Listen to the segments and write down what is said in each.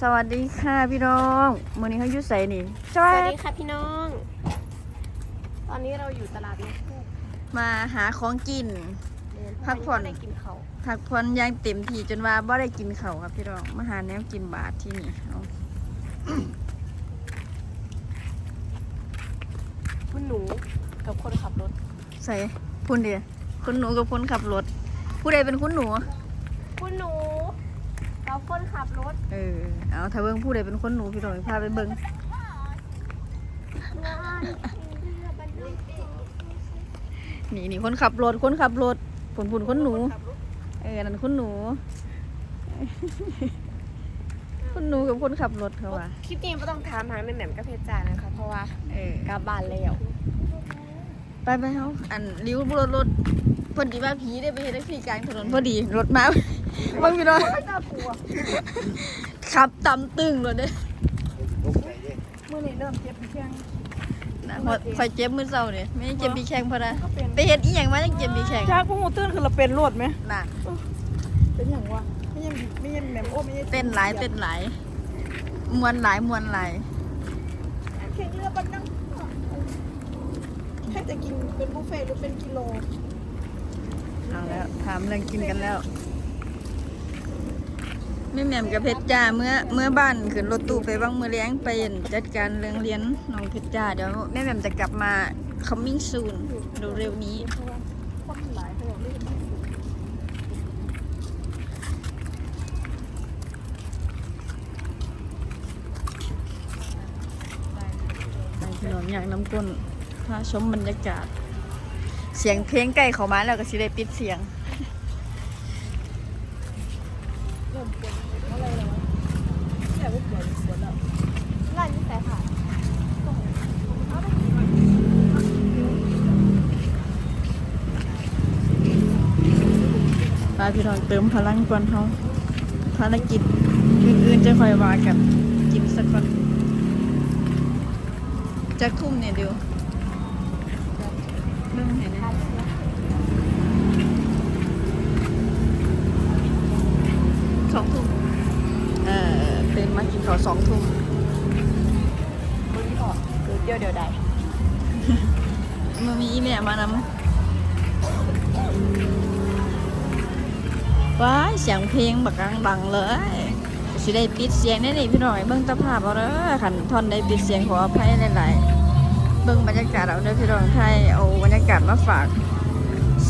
สวัสดีค่ะพี่น้องมื้อนี้เขาอยู่ไสนี่สสวัวัสสดีดีค่ะพี่น้อง ตอนนี้เราอยู่ตลาดนัดคู่มาหาของกินเดินพักผ่อนได้กินเขาวพักผ่อนอย่างเต็มที่จนว่าบ่ได้กินข้าวครับพี่น้องมาหาแนวกินบาทที่นี่เอาคุณหนูกับคนขับรถ ใส่พุ่นเดียคุณหนูกับคนขับรถ ผู้ใดเป็นคุณหนู คุณหนู กับคนขับรถเออ เอาถ้าเบิ่งผู้ใดเป็นคนหนูพี่น้องพาไปเบิ่งนี่นี่คนขับรถคนขับรถผุนผุนคนหนู เออนั่นคุณหนูคุณหนูกับคนขับรถเขาว่าคลิปนี้ไม่ต้องถามหาแม่แหม่มกับเพชรจ้านะคะ เพราะว่าเออกลับบ้านแล้วไปไปเขาอันริ้วรถรถพอดีว่าผีได้ไปเห็นแท็กซี่กลางถนนพอดีรถมา บางพี่น้องน่ากลัวขับตำตึงรถเด้อเมื่อนี้เริ่มเจ็บแข้งนะพอคอยเจ็บมือเศร้าเนี่ยไม่ได้เจ็บปีแข้งพอนะก็เป็นไปเห็นอีหยังมาจังเจ็บปีแข้งจากพวกหูตื้นคือเราเป็นรวดไหมน่ะเป็นอย่างวะไม่ยังไม่ยังแหมมโอ้ไม่ยังเต้นหลายเต้นหลายมวนหลายมวนหลายแข่งเรือบันนั่งให้จะกินเป็นบุฟเฟ่ต์หรือเป็นกิโลเอาแล้วถามเรื่องกินกันแล้วแม่แหม่มกับเพชรจ้าเมื่อเมื่อบ้านขึ้นรถตู้ไปบางมือเลี้ยงไปจัดการเรื่องเรียนน้องเพชรจ้าเดี๋ยวแม่แหม่มจะกลับมา coming soon เร็วๆนี้เราะว่าคนหลายเขาบอกไม่ได้ไปถนนอยางน้ำก้นพาชมบรรยากาศ เสียงเพลงใกล้เข้ามาแล้วก็สิได้ปิดเสียง เริ่มปวดอะไรแล้ววะแต่ว่าปวดปวดแล้ว ร้านนี้แต่ค่ะ พาพี่น้องเติมพลังก่อนเขาภารกิจอื่นๆจะคอยว่ากันกินสักก่อนจักทุ่มเนี่ยเดียวเรื่องไหนเนี่ยสองทุ่มเออเป็นมากินข้าวสองทุ่มบริหารคือเดียวเดียวได้มันมีอีเมลมานำ ว้าเสียงเพลงบักกังดังเลยสิได้ปิดเสียงได้นี่พี่น้อยเบิ่งตะภาพเอาเด้อขันทอนได้ปิดเสียงขออภัยหลายๆเบิ่งบรรยากาศเอาเด้อพี่น้องไทยเอาบรรยากาศมาฝาก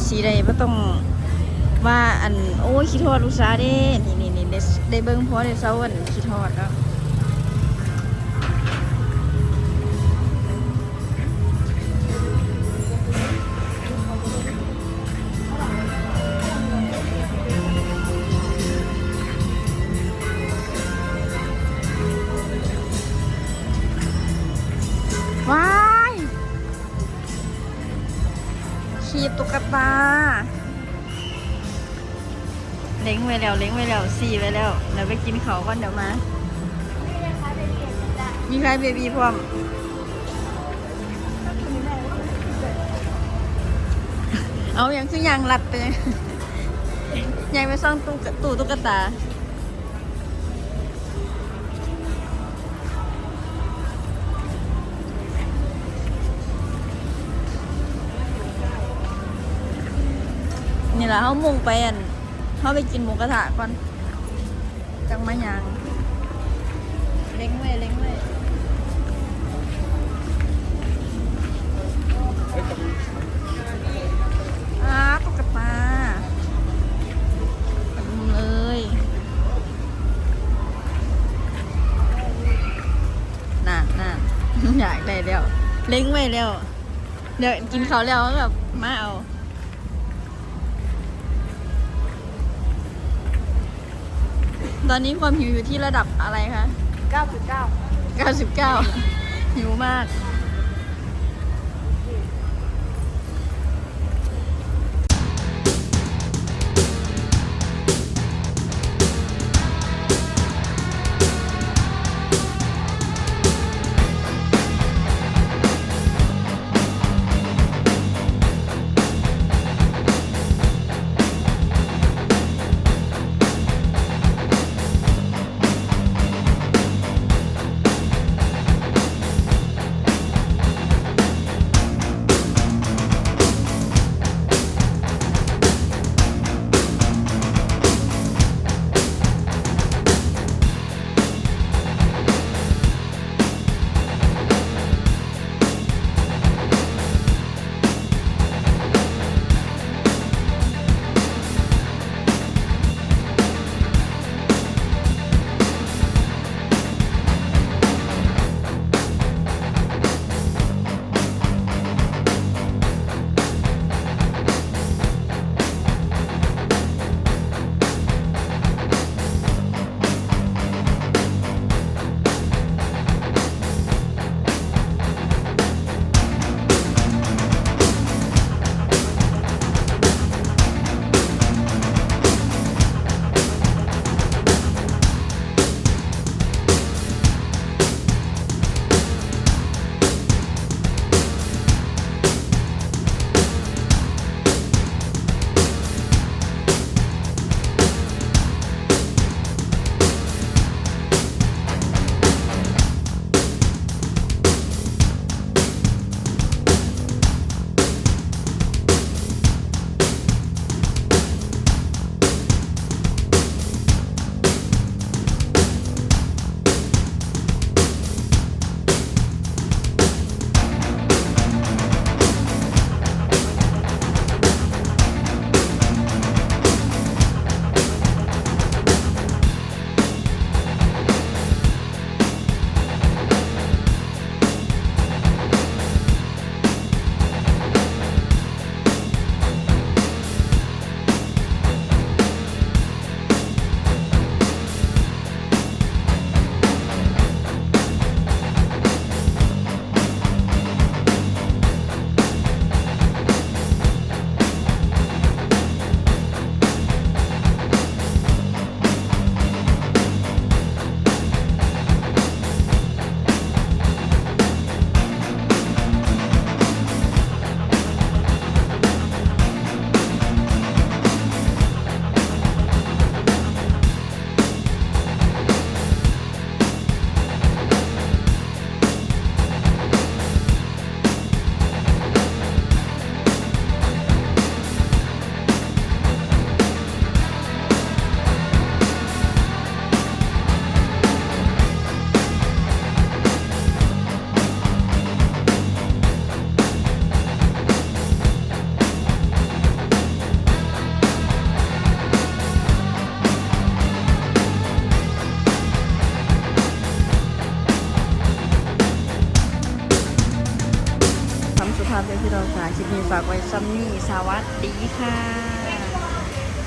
สิได้บ่ต้องว่าอันโอ้ยคิดทอดลูกสาเด้นี่นี่นี่ได้ได้เบิ่งพอได้เซาอันคิดทอดแล้วีบตุ๊กตา เล้งไว้แล้ว เล้งไว้แล้วสี่ไว้แล้วเดี๋ยวไปกินเขาวก่อนเดี๋ยวมา มีใครเบบีพร้อมเอาอย่างคือยังรัดไปยังไปซ่องตู้ตู้ตุ๊กตา นี่แหละเขามุ่งไปอันเขาไปกินหมูกระทะก่อน จังมายางเล้งไว้เล้งไว้อ้าตุ๊กตาเต็มเลยน่ะน่ะอยากได้แล้ว เล้งไว้แล้ว เดี๋ยวกินเขาแล้วก็แบบมาเอา ตอนนี้ความหิวอยู่ที่ระดับอะไรคะ 9.9 99 หิวมาก ค่ะคลิปนี้ฝากไว้ซ้ำนี่สวัสดีค่ะ